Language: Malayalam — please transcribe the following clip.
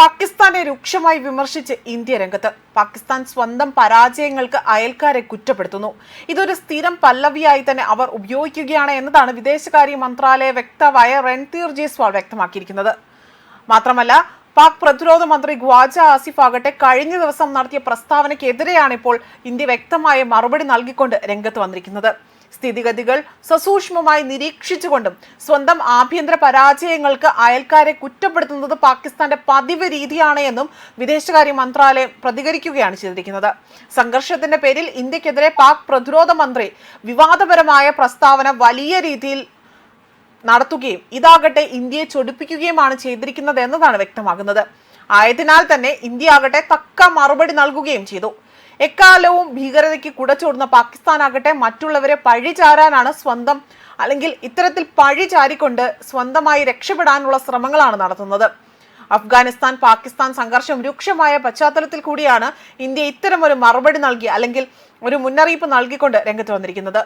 പാകിസ്ഥാനെ രൂക്ഷമായി വിമർശിച്ച് ഇന്ത്യ രംഗത്ത്. പാകിസ്ഥാൻ സ്വന്തം പരാജയങ്ങൾക്ക് അയൽക്കാരെ കുറ്റപ്പെടുത്തുന്നു. ഇതൊരു സ്ഥിരം പല്ലവിയായി തന്നെ അവർ ഉപയോഗിക്കുകയാണ് എന്നതാണ് വിദേശകാര്യ മന്ത്രാലയ വക്താവായ രൺധീർ ജയ്സ്വാൾ വ്യക്തമാക്കിയിരിക്കുന്നത്. മാത്രമല്ല പാക് പ്രതിരോധ മന്ത്രി ഖ്വാജ ആസിഫ് ആകട്ടെ കഴിഞ്ഞ ദിവസം നടത്തിയ പ്രസ്താവനയ്ക്കെതിരെയാണ് ഇപ്പോൾ ഇന്ത്യ വ്യക്തമായ മറുപടി നൽകിക്കൊണ്ട് രംഗത്ത് വന്നിരിക്കുന്നത്. സ്ഥിതിഗതികൾ സസൂക്ഷ്മമായി നിരീക്ഷിച്ചുകൊണ്ടും സ്വന്തം ആഭ്യന്തര പരാജയങ്ങൾക്ക് അയൽക്കാരെ കുറ്റപ്പെടുത്തുന്നത് പാകിസ്ഥാന്റെ പതിവ് രീതിയാണ് എന്നും വിദേശകാര്യ മന്ത്രാലയം പ്രതികരിക്കുകയാണ് ചെയ്തിരിക്കുന്നത്. സംഘർഷത്തിന്റെ പേരിൽ ഇന്ത്യക്കെതിരെ പാക് പ്രതിരോധ മന്ത്രി വിവാദപരമായ പ്രസ്താവന വലിയ രീതിയിൽ നടത്തുകയും ഇതാകട്ടെ ഇന്ത്യയെ ചൊടിപ്പിക്കുകയുമാണ് ചെയ്തിരിക്കുന്നത് എന്നതാണ് വ്യക്തമാകുന്നത്. ആയതിനാൽ തന്നെ ഇന്ത്യ ആകട്ടെ തക്ക മറുപടി നൽകുകയും ചെയ്തു. എക്കാലവും ഭീകരതയ്ക്ക് കുടച്ചോടുന്ന പാകിസ്ഥാനാകട്ടെ മറ്റുള്ളവരെ പഴിചാരാനാണ് സ്വന്തം അല്ലെങ്കിൽ ഇത്തരത്തിൽ പഴി ചാരിക്കൊണ്ട് സ്വന്തമായി രക്ഷപ്പെടാനുള്ള ശ്രമങ്ങളാണ് നടത്തുന്നത്. അഫ്ഗാനിസ്ഥാൻ പാകിസ്ഥാൻ സംഘർഷം രൂക്ഷമായ പശ്ചാത്തലത്തിൽ കൂടിയാണ് ഇന്ത്യ ഇത്തരം ഒരു മറുപടി നൽകി അല്ലെങ്കിൽ ഒരു മുന്നറിയിപ്പ് നൽകിക്കൊണ്ട് രംഗത്ത് വന്നിരിക്കുന്നത്.